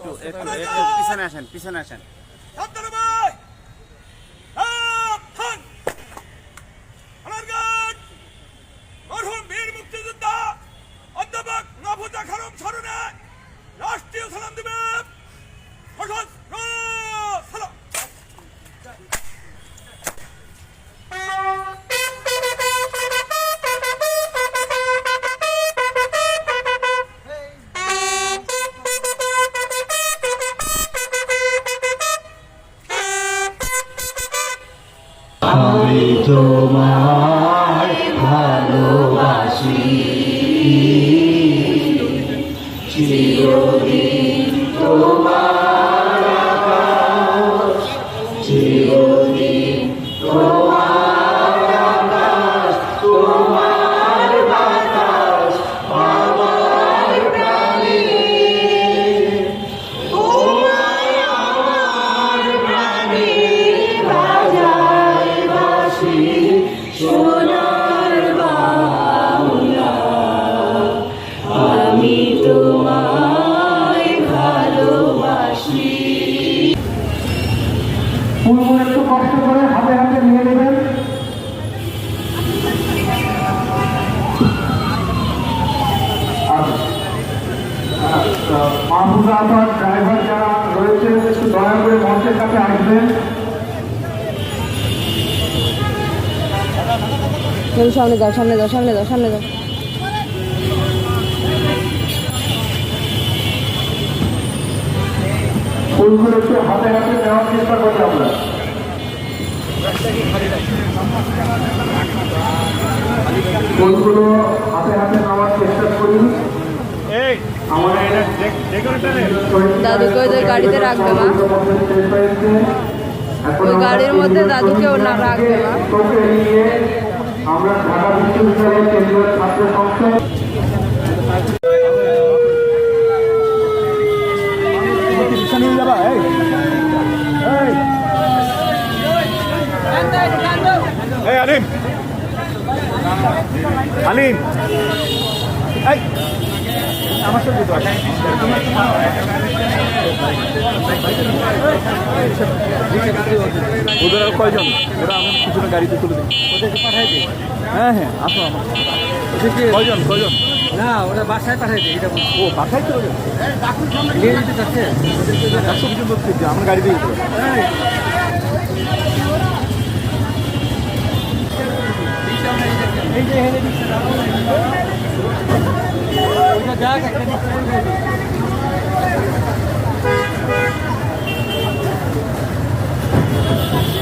একটু একটু পিছনে আসেন পিছনে আসেন। আমি তোমায় ভালোবাসি। চিরদিন তোমার সোনার বাংলা, আমি তোমায় ভালোবাসি। একটু কষ্ট করে হাতে হাতে নিয়ে নেবেন। মাহবুজা আবার ড্রাইভার যারা রয়েছে একটু দয়া করে তুমি সামনে যাও সামনে যাও সামনে যাও সামনে যাও। ফুলগুলো একটু হাতে হাতে নেওয়ার চেষ্টা করি আমরা। ফুলগুলো হাতে হাতে নেওয়ার চেষ্টা করি। আমাদের দাদুকে ওদের গাড়িতে রাখবে মা? ওই গাড়ির মধ্যে দাদুকেও না রাখবে মা। আমরা ঢাকা বিশ্ববিদ্যালয়ের কেন্দ্রীয় ছাত্র এই আলিম। আমার তো ওদের আর কয়জন? ওরা আমার পিছনে গাড়িতে তুলে দিন ওদেরকে পাঠাই দিই। হ্যাঁ হ্যাঁ আসো আমার। কয়জন কয়জন? না ওরা বাসায় পাঠাই দিই এটা ও পাঠাই তো নিয়ে যেতে চাচ্ছে। একশো পর্যন্ত থেকে আমার গাড়ি দিয়ে দিতে এই যে হেলে দিচ্ছে না। যাক একটা দিচ্ছে